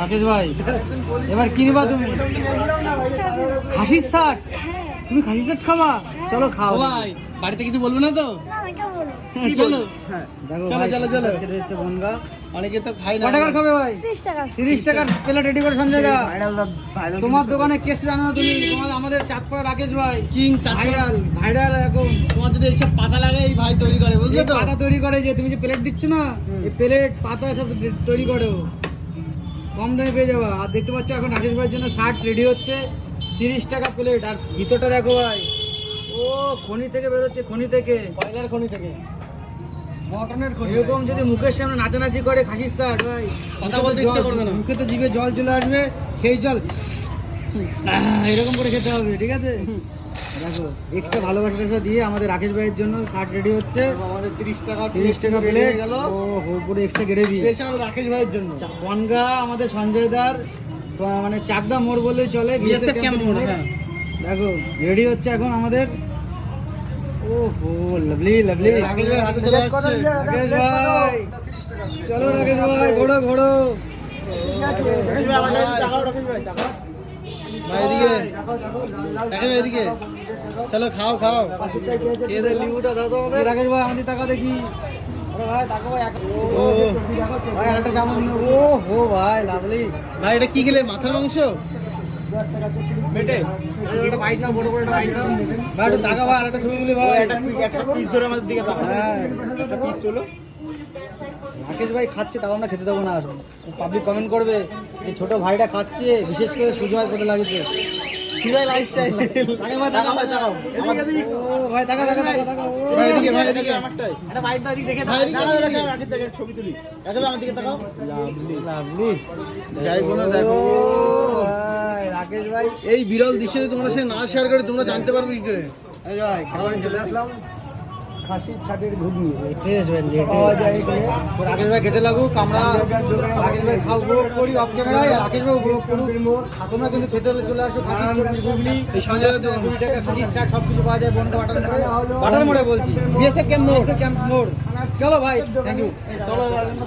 রাকেশ ভাই এবার কি নিবা তুমি। খাসির শাক? তুমি খাসির শাক খাবা? চলো খাও। ভাই বাড়িতে কিছু বলব না তো? না না কেউ বলো হ্যাঁ, চলো চলো, চলো, চলো। খেতে এসেছে বনগা। অনেকে তো খাই না। টাকার খাবে ভাই? তিরিশ টাকার। প্লেট রেডি করে সঞ্জয় দা। তোমার দোকানে কেস জানো না তুমি? তোমার আমাদের চাঁদপাড়া রাকেশ ভাই। কিং ভাইরাল ভাইরাল এরকম। তোমার যদি এইসব পাতা লাগে এই ভাই তৈরি করে বুঝলে তো? পাতা তৈরি করে যে তুমি যে প্লেট দিচ্ছ না এই প্লেট পাতা সব তৈরি করে। ও। কম দামে পেয়ে যাব। আর দেখতে পাচ্ছ এখন রাকেশ ভাইয়ের জন্য শার্ট রেডি হচ্ছে। তিরিশ টাকা প্লেট আর ভিতরটা দেখো ভাই। ও খনি থেকে বেরোচ্ছে খনি থেকে। কয়লার খনি থেকে? মটনের খনি। এরকম যদি মুখের সামনে নাচানাচি করে খাসির শার্ট ভাই। কথা বলতে ইচ্ছে করবে না। মুখে তো জিভে জল চলে আসবে সেই জল। এরকম করে খেতে হবে ঠিক আছে? দেখো এক্সট্রা ভালোবাসাটা দিয়ে আমাদের রাকেশ ভাইয়ের জন্য শার্ট রেডি হচ্ছে। আমাদের তিরিশ টাকা তিরিশ টাকা পেলে গেল। ও পুরো এক্সট্রা গ্রেভি স্পেশাল রাকেশ ভাইয়ের জন্য। বনগা আমাদের সঞ্জয় দার মানে চাকদা মোড় বললেই চলে বিএসএফ ক্যাম্প মোড় দেখো রেডি হচ্ছে এখন আমাদের। ও হো লাভলি লাভলি রাকেশ ভাই হাতে চলে আসছে। রাকেশ ভাই চলো রাকেশ ভাই ঘোড়ো ঘোড়ো। ভাই এদিকে রাকেশ ভাই। এদিকে। চলো খাও খাও। এদের লিবুটা দাও তো রাকেশ ভাই আমাদের টাকা দেখি। ভাই ভাই ভাই ভাই ভাই এটা কি খেলে? মাথার মাংস? একটা ভাই ভাই ছবি ভাই। পিস ধরে আমাদের দিকে হ্যাঁ। একটা পিস তোলো। রাকেশ ভাই খাচ্ছে তাও আমরা খেতে দেবো না। পাবলিক কমেন্ট করবে যে ছোট ভাইটা খাচ্ছে বিশেষ করে কোথায় লাগছে। লাইফস্টাইল ভাই টাকা ভাই টাকা এদিকে এদিকে। ও ভাই টাকা টাকা টাকা টাকা ও ভাই এদিকে ভাই এদিকে। একটা বাইট দাও এদিকে দেখে ভাই এদিকে, এদিকে। রাকেশ ছবি তুলি। রাকেশ আমার দিকে তাকাও। লাভলি। লাভলি। যাই বলো দেখো। রাকেশ ভাই। এই বিরল দৃশ্য যদি তোমাদের সাথে না শেয়ার করে তোমরা জানতে পারবে কি করে। ভাই খাবার চলে আসলাম। খাসির ছাটের ঘুগনি। পাওয়া যায় এখানে। রাকেশ ভাই খেতে লাগুক আমরা রাকেশ ভাই খাও উপভোগ করি অফ ক্যামেরায় রাকেশ ভাই উপভোগ করুক। তোমরা কিন্তু খেতে হলে চলে আসো খাসির ছাটের ঘুগনি এই সঞ্জয় কুড়ি টাকা খাসির ছাট সব কিছু পাওয়া যায় বন্ধু বাটার মোড়ে। বাটার মোড়ে বলছি। বিএসএফ ক্যাম্প মোড়। ক্যাম্প মোড় চলো ভাই থ্যাংক ইউ চলো